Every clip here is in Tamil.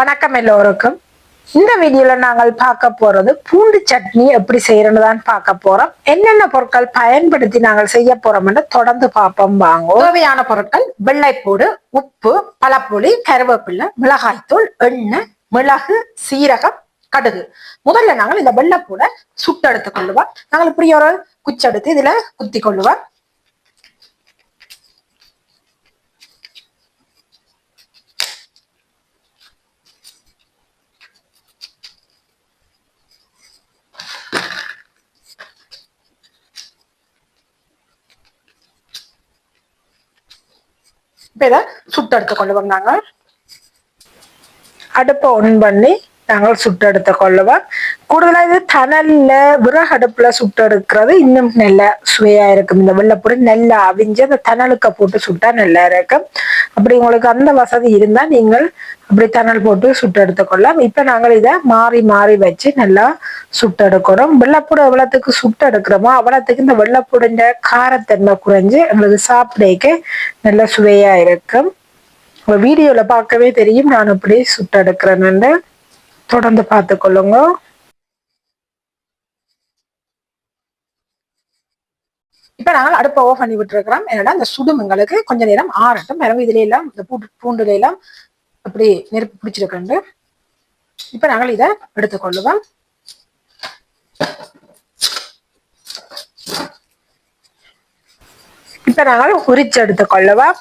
வணக்கம் எல்லோருக்கும். இந்த வீடியோல நாங்கள் பார்க்க போறது பூண்டு சட்னி எப்படி செய்யறோம்னு தான் பார்க்க போறோம். என்னென்ன பொருட்கள் பயன்படுத்தி நாங்கள் செய்ய போறோம்னு தொடர்ந்து பார்ப்போம். வாங்க. தேவையான பொருட்கள் வெள்ளைப்பூடு உப்பு பழப்புளி கருவேப்பிள்ளை மிளகாய்த்தூள் எண்ணெய் மிளகு சீரகம் கடுகு. முதல்ல நாங்கள் இந்த வெள்ளைப்பூடை சுட்டு எடுத்துக் கொள்ளுவோம். நாங்கள் இப்படி ஒரு குச்செடுத்து இதுல குத்தி கொள்ளுவோம். இப்ப இதை சுட்டு எடுத்து அடுப்பை ஒன் பண்ணி நாங்கள் சுட்டெடுத்து கொள்ளுவோம் கூடுதலா இது தணல்ல விறகு அடுப்புல சுட்டு எடுக்கிறது இன்னும் நல்ல சுவையா இருக்கும். இந்த வெள்ளைப்பொடி நல்லா அவிஞ்சு அந்த தணலுக்க போட்டு சுட்டா நல்லா இருக்கும். அப்படி உங்களுக்கு அந்த வசதி இருந்தா நீங்கள் அப்படி தணல் போட்டு சுட்டு எடுத்துக்கொள்ளலாம் இப்ப நாங்கள் இதை மாறி மாறி வச்சு நல்லா சுட்டு எடுக்கணும் வெள்ளப்பூடு எவ்வளவுக்கு சுட்டு எடுக்கிறோமோ அவ்வளவுக்கு இந்த வெள்ளைப்பூடின்ற காரத்தன்மை குறைஞ்சு எங்களுக்கு சாப்பிடக்க நல்ல சுவையா இருக்கும். உங்க வீடியோல பார்க்கவே தெரியும். நான் இப்படி சுட்டு எடுக்கிறேன்னு தொடர்ந்து பார்த்துக்கொள்ளுங்க. இப்ப நாங்கள் அடுப்பை ஓஃப் பண்ணி விட்டுருக்கிறோம். என்னடா அந்த சுடும் எங்களுக்கு கொஞ்ச நேரம் ஆறட்டும். பிறகு இதுல எல்லாம் இந்த பூண்டு பூண்டுல எல்லாம் அப்படி நெருப்பு பிடிச்சிருக்கண்டு. இப்ப நாங்கள் இதை எடுத்துக்கொள்ளுவோம் இப்ப நாங்கள் உரிச்சு எடுத்துக்கொள்ளுவோம்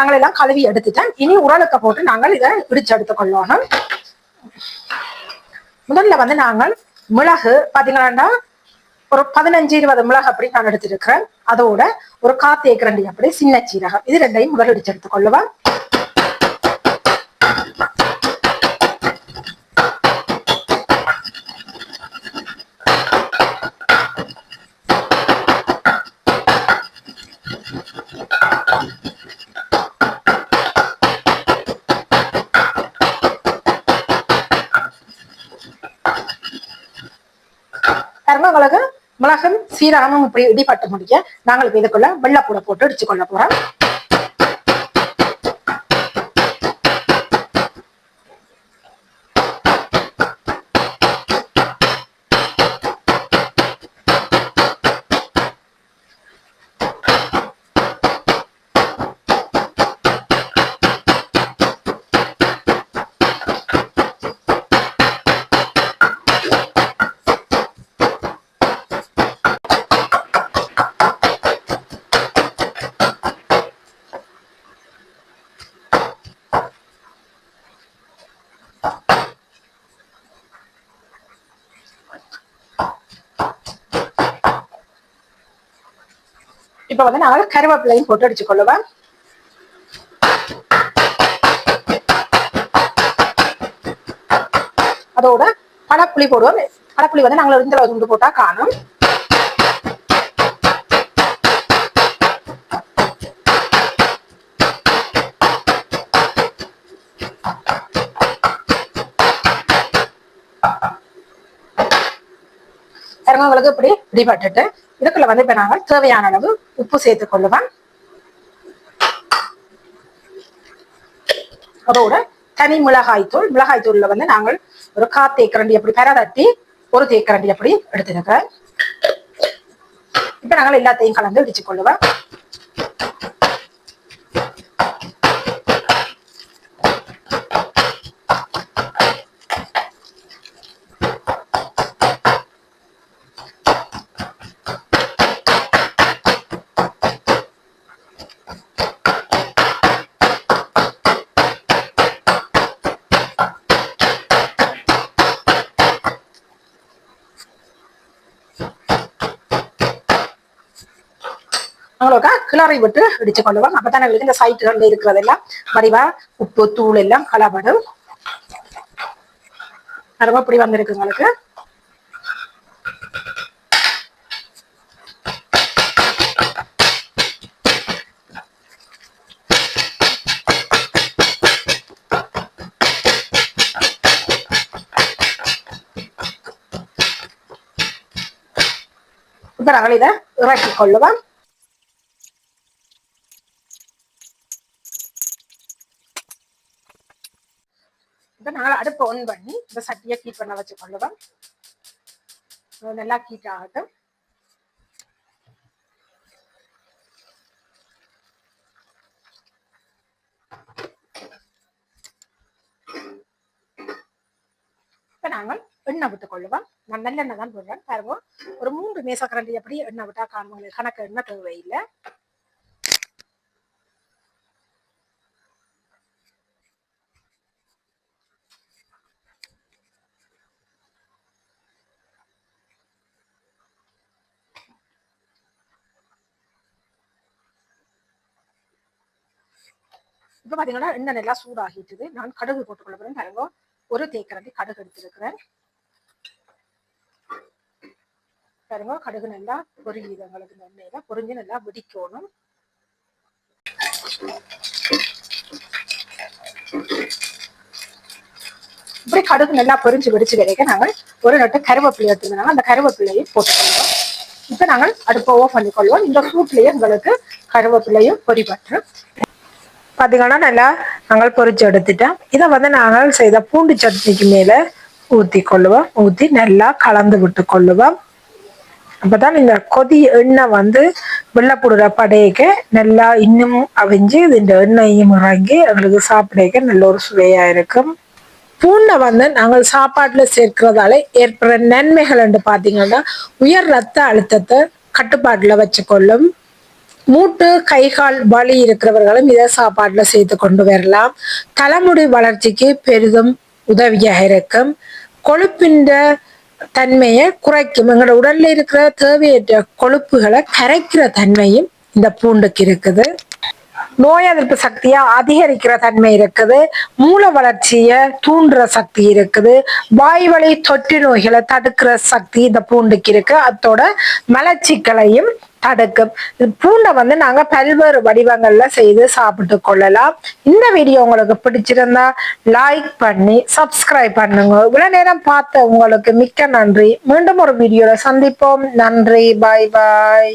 நாங்கள் எல்லாம் கழுவி எடுத்துட்டேன். இனி உரலுக்க போட்டு நாங்கள் இதை இடிச்சு எடுத்துக்கொள்ளணும். முதல்ல வந்து நாங்கள் மிளகு பாத்தீங்கன்னா ஒரு பதினஞ்சு இருபது மிளகு அப்படி நான் எடுத்திருக்கிறேன். அதோட ஒரு காத்தேக்கரண்டி அப்படி சின்ன சீரகம். இது ரெண்டையும் முதல் இடிச்சு எடுத்துக்கொள்ளுவேன் கருமமிளகு மிளகும் சீரகமும் இப்படி இடிப்பட்டு முடிக்க நாங்கள் இதுக்குள்ள வெள்ளப்பூட போட்டு இடிச்சு கொள்ள போறோம். இப்ப வந்து நாங்கள் கருவேப்பிலையும் போட்டு அடிச்சு கொள்ளுவேன் அதோட பழப்புளி போடுவோம். பழப்புளி வந்து நாங்கள் இந்த அளவு துண்டு போட்டா காணும். இறங்கவங்களுக்கு இப்படி இடிபட்டுட்டு இதுக்குள்ள வந்து இப்ப நாங்கள் தேவையான அளவு உப்பு சேர்த்துக் கொள்ளுவோம். அதோட தனி மிளகாய் தூள் மிளகாய் தூள்ல வந்து நாங்கள் ஒரு கா தேக்கரண்டி அப்படி பெறதட்டி ஒரு தேக்கரண்டி அப்படி எடுத்துருக்கேன் இப்ப நாங்கள் எல்லாத்தையும் கலந்து இடிச்சு கொள்ளுவோம். கிளறி விட்டு இடிச்சு கொள்ளுவோம். அப்பதான் எங்களுக்கு இந்த சைட்டுகள்ல இருக்கிறதெல்லாம் மறைவா உப்பு தூள் எல்லாம் கலப்படும். ரொம்ப பிடி வந்திருக்கு உங்களுக்கு. இப்போ நாங்கள் இதை இறக்கி கொள்ளுவோம். இப்போ நாங்கள் அடுப்பை ஒன் பண்ணி இந்த சட்டியை கீட் பண்ண வச்சு கொள்ளுவோம் நல்லா கீட் ஆகட்டும். இப்ப நாங்கள் எண்ணெய் விட்டு கொள்ளுவோம் நான் நல்லெண்ணெய் தான் போடுறேன். பாருவோம் ஒரு மூன்று மேசக்கரண்டி அப்படி எண்ணெய் விட்டா காணுங்க. கணக்கு எண்ணெய் தேவையில்லை. இப்ப பாத்தீங்கன்னா இந்த நல்லா சூடாகிட்டு நான் கடுகு போட்டுக்கொள்ள போறேன். பாருங்க. ஒரு தேக்கரண்டி கடுகு எடுத்திருக்கிறேன். பாருங்க. கடுகு நல்லா பொரியுது. எங்களுக்கு இந்த எண்ணெயில பொரிஞ்சு நல்லா வெடிக்கணும். இப்படி கடுகு நல்லா பொரிஞ்சு வெடிச்சு கிடைக்க நாங்கள் ஒரு நட்டு கருவேப்பிலை எடுத்துருந்தாங்க அந்த கருவேப்பிலையும் போட்டுக்கொள்வோம். இப்ப நாங்கள் அடுப்பை ஓஃப் பண்ணிக்கொள்வோம். இந்த சூட்லயே உங்களுக்கு கருவேப்பிலையும் பொரிபற்று பார்த்தீங்கன்னா நல்லா நாங்கள் பொறிச்சு எடுத்துட்டோம். இதை வந்து நாங்கள் செய்த பூண்டு சட்னிக்கு மேலே ஊற்றி கொள்ளுவோம். ஊற்றி நல்லா கலந்து விட்டு கொள்ளுவோம். அப்பதான் இந்த கொதி எண்ணெய் வந்து வெள்ளப்புடுற படையக்க நல்லா இன்னும் அவிஞ்சு இந்த எண்ணெயும் இறங்கி எங்களுக்கு சாப்பிடக்க நல்ல ஒரு சுவையா இருக்கும். பூண்டை வந்து நாங்கள் சாப்பாட்டுல சேர்க்கிறதால ஏற்படுற நன்மைகள் என்று பார்த்தீங்கன்னா உயர் ரத்த அழுத்தத்தை கட்டுப்பாட்டுல வச்சுக்கொள்ளும் மூட்டு கை கால் வலி இருக்கிறவர்களும் இதை சாப்பாட்டில் சேர்த்து கொண்டு வரலாம். தலைமுடி வளர்ச்சிக்கு பெரிதும் உதவியாக இருக்கும். கொழுப்பின் தன்மையை குறைக்கும். எங்களோட உடல்ல இருக்கிற தேவையற்ற கொழுப்புகளை கரைக்கிற தன்மையும் இந்த பூண்டுக்கு இருக்குது. நோய் எதிர்ப்பு சக்தியை அதிகரிக்கிற தன்மை இருக்குது. மூல வளர்ச்சியை தூண்டுற சக்தி இருக்குது. வாய் வழி தொற்று நோய்களை தடுக்கிற சக்தி இந்த பூண்டுக்கு இருக்கு. அத்தோட மலச்சிக்கலையும் தடுக்கும் பூண்டை வந்து நாங்க பல்வேறு வடிவங்கள்ல செய்து சாப்பிட்டு கொள்ளலாம். இந்த வீடியோ உங்களுக்கு பிடிச்சிருந்தா லைக் பண்ணி சப்ஸ்கிரைப் பண்ணுங்க. இவ்வளவு நேரம் பார்த்த உங்களுக்கு மிக்க நன்றி. மீண்டும் ஒரு வீடியோல சந்திப்போம். நன்றி. பாய் பாய்